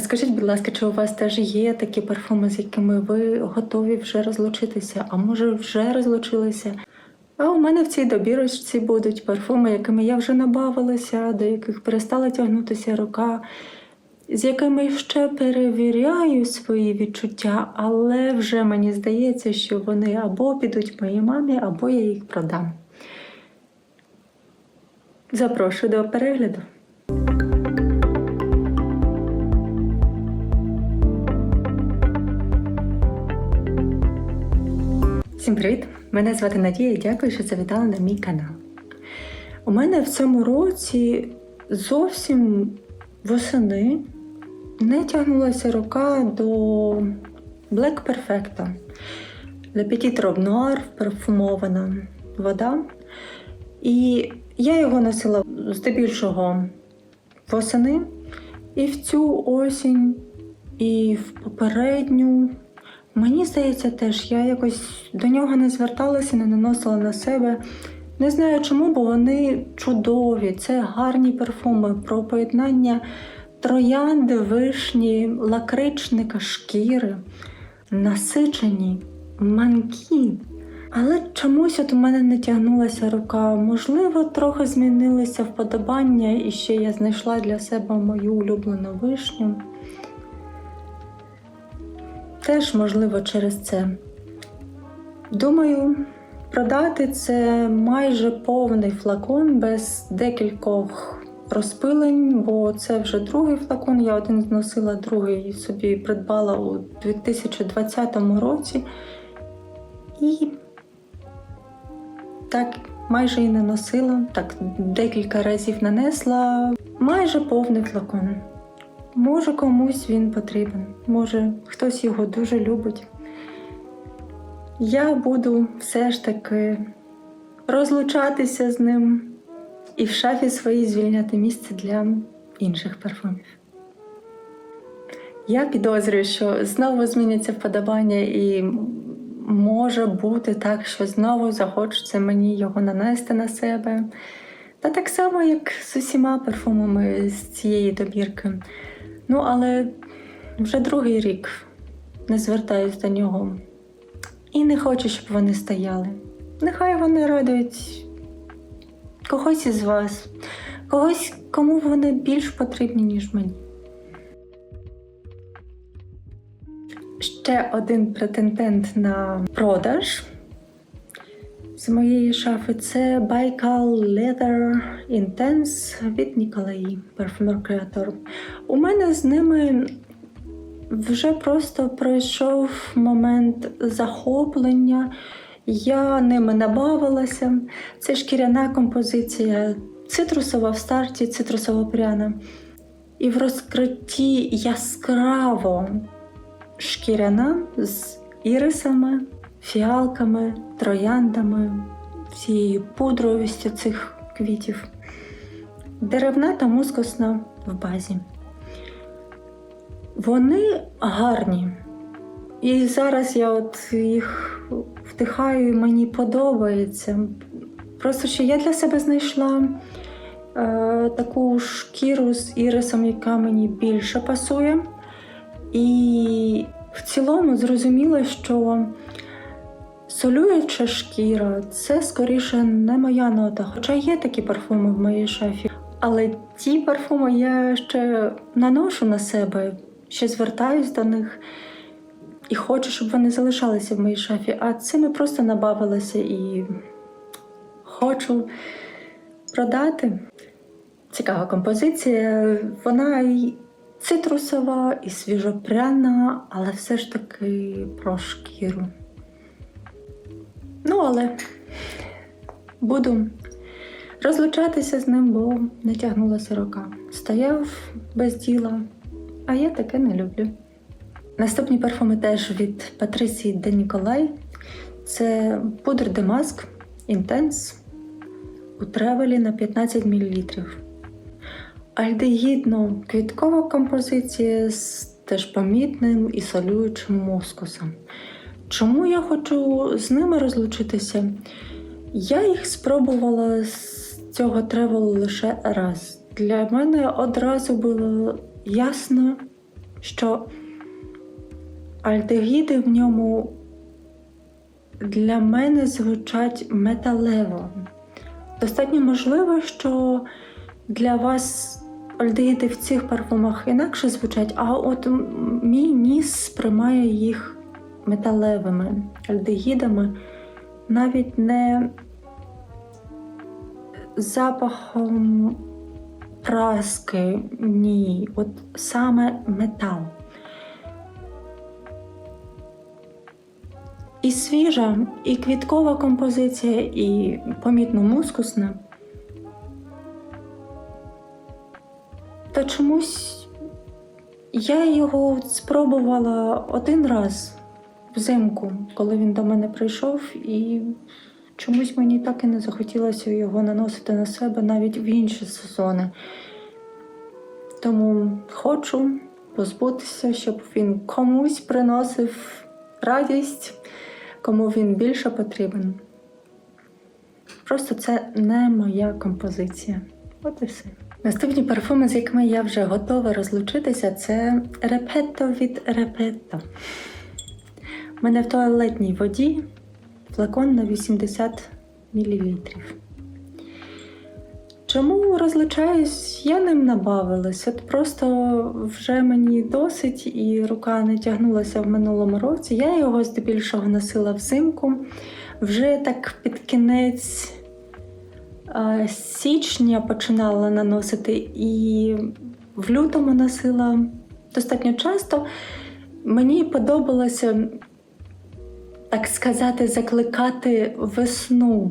Скажіть, будь ласка, чи у вас теж є такі парфуми, з якими ви готові вже розлучитися, а може вже розлучилися? А у мене в цій добірочці будуть парфуми, якими я вже набавилася, до яких перестала тягнутися рука, з якими ще перевіряю свої відчуття, але вже мені здається, що вони або підуть моїй мамі, або я їх продам. Запрошую до перегляду. Всім привіт! Мене звати Надія і дякую, що завітали на мій канал. У мене в цьому році зовсім восени не тягнулася рука до Black Perfecto. Petit Robe парфумована вода. І я його носила здебільшого восени, і в цю осінь, і в попередню. Мені здається, теж я якось до нього не зверталася, не наносила на себе. Не знаю чому, бо вони чудові. Це гарні парфуми про поєднання троянди, вишні, лакричника, шкіри, насичені, манкі. Але чомусь от у мене не тягнулася рука. Можливо, трохи змінилися вподобання, і ще я знайшла для себе мою улюблену вишню. Теж можливо через це. Думаю, продати це майже повний флакон без декількох розпилень, бо це вже другий флакон. Я один зносила, другий собі придбала у 2020 році. І так майже і не носила, так декілька разів нанесла. Майже повний флакон. Може комусь він потрібен, може хтось його дуже любить. Я буду все ж таки розлучатися з ним і в шафі своїй звільняти місце для інших парфумів. Я підозрюю, що знову зміняться вподобання, і може бути так, що знову захочеться мені його нанести на себе. Та так само, як з усіма парфумами з цієї добірки. Ну, але вже другий рік не звертаюсь до нього. І не хочу, щоб вони стояли. Нехай вони радують когось із вас, когось, кому вони більш потрібні, ніж мені. Ще один претендент на продаж з моєї шафи це Baikal Leather Intense від Ніколаї, парфюмер-креатор. У мене з ними вже просто пройшов момент захоплення. Я ними набавилася. Це шкіряна композиція, цитрусова в старті, цитрусово пряна. І в розкритті яскраво шкіряна з ірисами, фіалками, трояндами, всією пудровістю цих квітів. Деревна та мускусна в базі. Вони гарні. І зараз я от їх вдихаю, і мені подобається. Просто що я для себе знайшла е, таку шкіру з ірисом, яка мені більше пасує. І в цілому зрозуміло, що солююча шкіра це скоріше не моя нота. Хоча є такі парфуми в моїй шафі. Але ті парфуми я ще наношу на себе, ще звертаюсь до них і хочу, щоб вони залишалися в моїй шафі. А цими просто набавилася і хочу продати. Цікава композиція. Вона і цитрусова, і свіжопряна, але все ж таки про шкіру. Але буду розлучатися з ним, бо не тягнулася рука. Стояв без діла, а я таке не люблю. Наступні парфуми теж від Патрисії Де Ніколай. Це пудр де маск Intense у тревелі на 15 мл. Альдегідно квіткова композиція з теж помітним і солюючим мускусом. Чому я хочу з ними розлучитися? Я їх спробувала з цього тревелу лише раз. Для мене одразу було ясно, що альдегіди в ньому для мене звучать металево. Достатньо можливо, що для вас альдегіди в цих парфумах інакше звучать, а от мій ніс сприймає їх металевими альдегідами, навіть не запахом праски, ні, от саме метал. І свіжа, і квіткова композиція, і помітно мускусна. Та чомусь я його спробувала один раз взимку, коли він до мене прийшов, і чомусь мені так і не захотілося його наносити на себе навіть в інші сезони. Тому хочу позбутися, щоб він комусь приносив радість, кому він більше потрібен. Просто це не моя композиція. От і все. Наступні парфуми, з якими я вже готова розлучитися, це Репетто від Репетто. У мене в туалетній воді флакон на 80 мл. Чому розлучаюсь, я ним набавилась. От просто вже мені досить, і рука не тягнулася в минулому році. Я його здебільшого носила взимку. Вже так під кінець е, січня починала наносити і в лютому носила достатньо часто. Мені подобалося, так сказати, закликати весну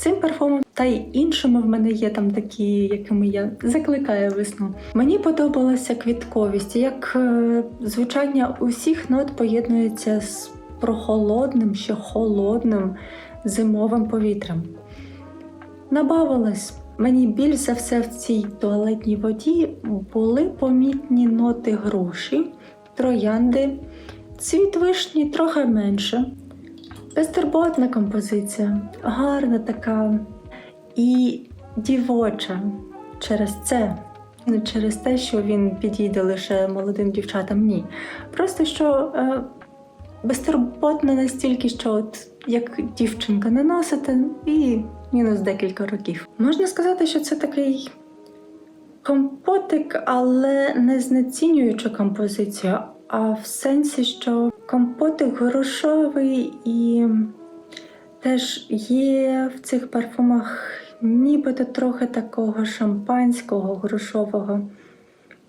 цим парфумом та й іншими в мене є там такі, якими я закликаю весну. Мені подобалася квітковість, як е, звучання усіх нот поєднується з прохолодним, ще холодним зимовим повітрям. Набавилась. Мені більш за все в цій туалетній воді були помітні ноти груші, троянди, цвіт вишні трохи менше. Безтурботна композиція, гарна така і дівоча через це. Не через те, що він підійде лише молодим дівчатам, ні. Просто що е, безтурботна настільки, що от як дівчинка не носите, і мінус декілька років. Можна сказати, що це такий компотик, але не знецінюючи композицію, а в сенсі, що компотик горошовий і теж є в цих парфумах нібито трохи такого шампанського горошового,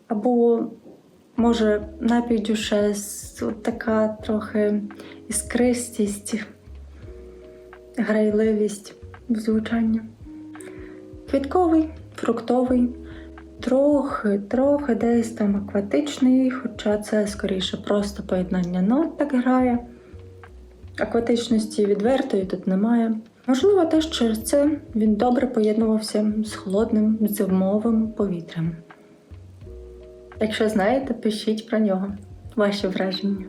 або, може, напівдюшес, от така трохи іскристість, грайливість в звучанні. Квітковий, фруктовий, трохи, трохи десь там акватичний, хоча це скоріше просто поєднання нот так грає. Акватичності відвертої тут немає. Можливо, теж через це він добре поєднувався з холодним зимовим повітрям. Якщо знаєте, пишіть про нього ваші враження.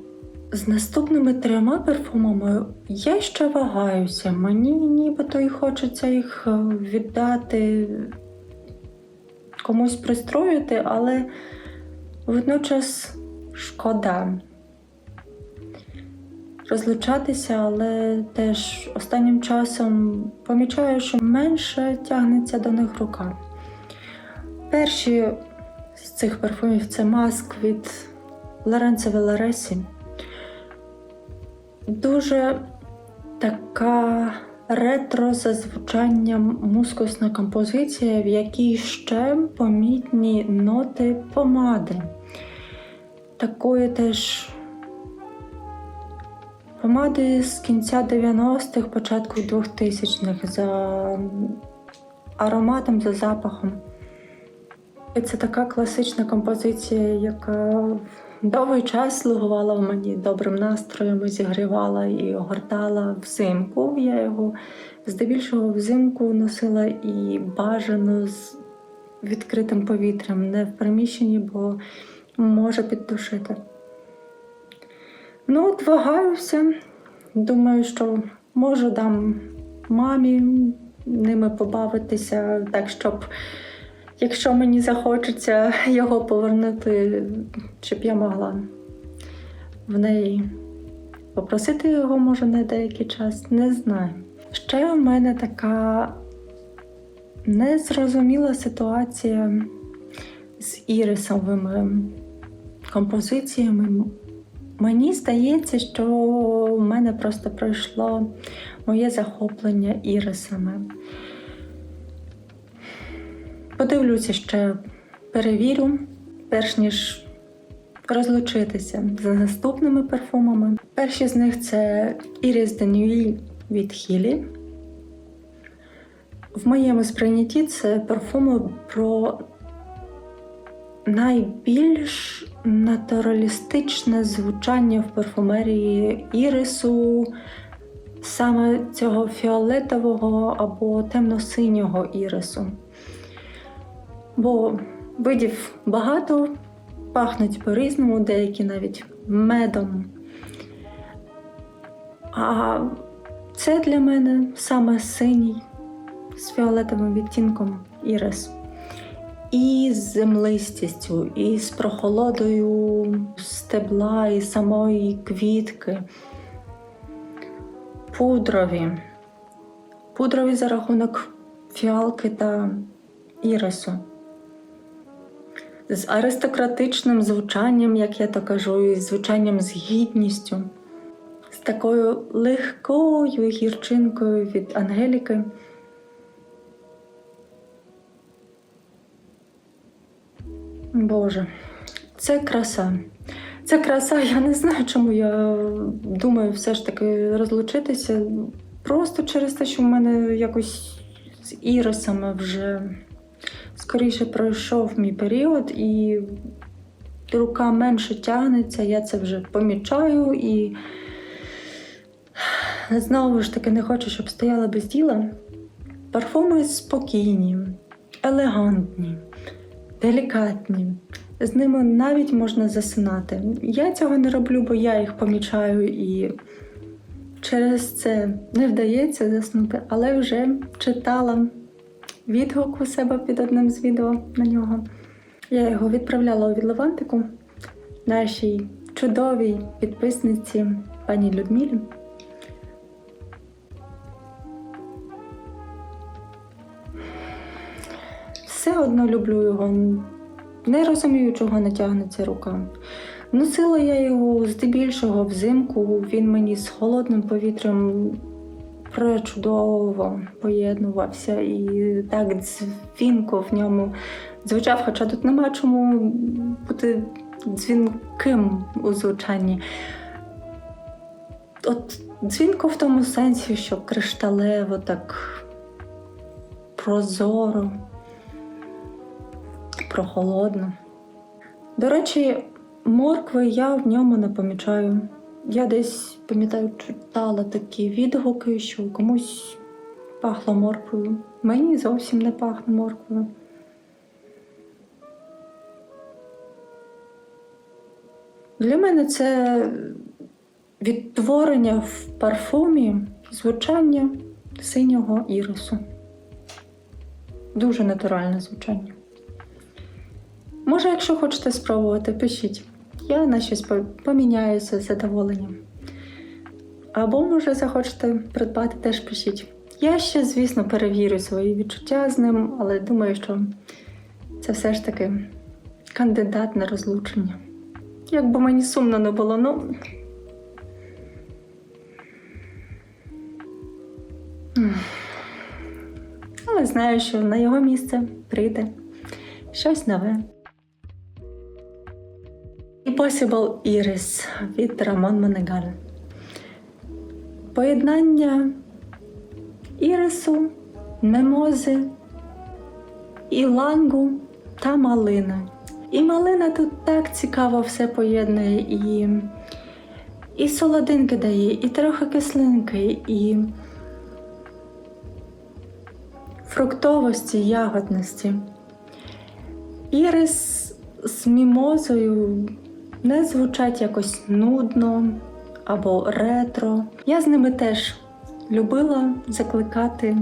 З наступними трьома парфумами я ще вагаюся. Мені нібито і хочеться їх е, віддати комусь пристроїти, але водночас шкода розлучатися, але теж останнім часом помічаю, що менше тягнеться до них рука. Перші з цих парфумів це маск від Лоренцо Веларесі. Дуже така ретро за звучанням мускусна композиція, в якій ще помітні ноти помади. Такої теж помади з кінця 90-х, початку 2000-х за ароматом, за запахом. І це така класична композиція, яка довгий час слугувала в мені добрим настроєм, зігрівала і огортала взимку. Я його здебільшого взимку носила і бажано з відкритим повітрям, не в приміщенні, бо може піддушити. Ну, от вагаюся. Думаю, що можу дам мамі ними побавитися, так, щоб якщо мені захочеться його повернути, щоб я могла в неї попросити його, може, на деякий час, не знаю. Ще в мене така незрозуміла ситуація з ірисовими композиціями. Мені здається, що в мене просто пройшло моє захоплення ірисами. Подивлюся ще, перевірю, перш ніж розлучитися з наступними парфумами. Перші з них це Iris de Nuit від Хілі. В моєму сприйнятті це парфуми про найбільш натуралістичне звучання в парфумерії ірису, саме цього фіолетового або темно-синього ірису. Бо видів багато, пахнуть по-різному, деякі навіть медом. А це для мене саме синій з фіолетовим відтінком ірис. І з землистістю, і з прохолодою стебла, і самої квітки. Пудрові. Пудрові за рахунок фіалки та ірису. З аристократичним звучанням, як я то кажу, і звучанням з гідністю, з такою легкою гірчинкою від Ангеліки. Боже, це краса. Це краса, я не знаю, чому я думаю все ж таки розлучитися. Просто через те, що в мене якось з ірисами вже скоріше пройшов мій період, і рука менше тягнеться, я це вже помічаю і знову ж таки не хочу, щоб стояла без діла. Парфуми спокійні, елегантні делікатні. З ними навіть можна засинати. Я цього не роблю, бо я їх помічаю і через це не вдається заснути, але вже читала відгук у себе під одним з відео на нього. Я його відправляла у відливантику нашій чудовій підписниці пані Людмилі. Все одно люблю його. Не розумію, чого не тягнеться рука. Носила я його здебільшого взимку, він мені з холодним повітрям пречудово поєднувався і так дзвінко в ньому звучав, хоча тут нема чому бути дзвінким у звучанні. От дзвінко в тому сенсі, що кришталево, так прозоро прохолодно. До речі, моркви я в ньому не помічаю. Я десь, пам'ятаю, читала такі відгуки, що комусь пахло морквою. Мені зовсім не пахне морквою. Для мене це відтворення в парфумі звучання синього ірису. Дуже натуральне звучання. Може, якщо хочете спробувати, пишіть. Я на щось поміняюся з задоволенням. Або, може, захочете придбати, теж пишіть. Я ще, звісно, перевірю свої відчуття з ним, але думаю, що це все ж таки кандидат на розлучення. Як би мені сумно не було, ну. Але знаю, що на його місце прийде щось нове. Impossible Iris від Рамон Монегал. Поєднання ірису, мемози, ілангу та малини. І малина тут так цікаво все поєднує, і, і солодинки дає, і трохи кислинки, і фруктовості, ягодності. Ірис з мімозою не звучать якось нудно або ретро. Я з ними теж любила закликати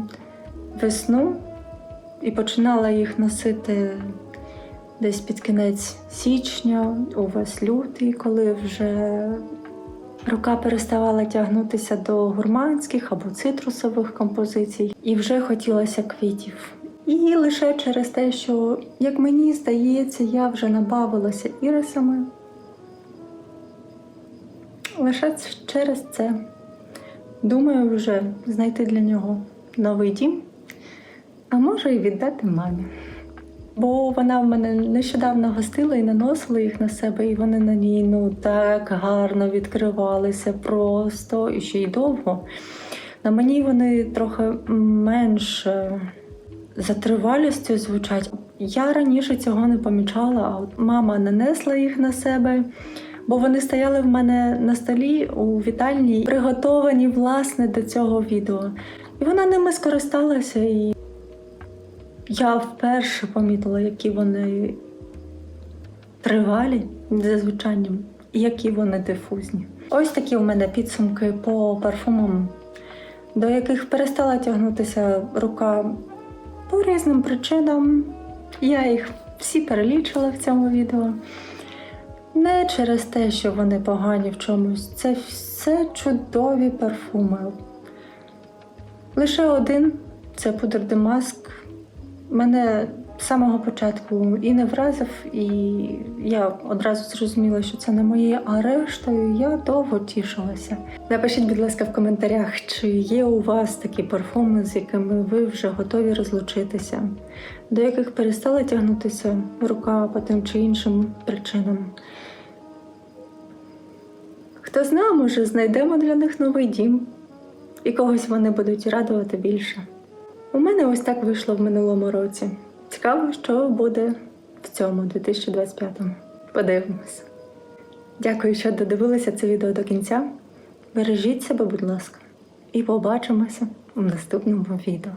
весну і починала їх носити десь під кінець січня, увесь лютий, коли вже рука переставала тягнутися до гурманських або цитрусових композицій, і вже хотілося квітів. І лише через те, що, як мені здається, я вже набавилася ірисами. Лише через це думаю вже знайти для нього новий дім, а може і віддати мамі. Бо вона в мене нещодавно гостила і наносила їх на себе, і вони на ній ну так гарно відкривалися просто і ще й довго. На мені вони трохи менш е, за тривалістю звучать. Я раніше цього не помічала, а от мама нанесла їх на себе, бо вони стояли в мене на столі у вітальні, приготовані власне до цього відео. І вона ними скористалася і я вперше помітила, які вони тривалі за звучанням, і які вони дифузні. Ось такі у мене підсумки по парфумам, до яких перестала тягнутися рука по різним причинам. Я їх всі перелічила в цьому відео. Не через те, що вони погані в чомусь. Це все чудові парфуми. Лише один це пудр Демаск. Мене самого початку і не вразив, і я одразу зрозуміла, що це не моє, а рештою я довго тішилася. Напишіть, будь ласка, в коментарях, чи є у вас такі парфуми, з якими ви вже готові розлучитися, до яких перестала тягнутися рука по тим чи іншим причинам. Хто знає, може, знайдемо для них новий дім, і когось вони будуть радувати більше. У мене ось так вийшло в минулому році. Цікаво, що буде в цьому 2025-му. Подивимось. Дякую, що додивилися це відео до кінця. Бережіть себе, будь ласка, і побачимося в наступному відео.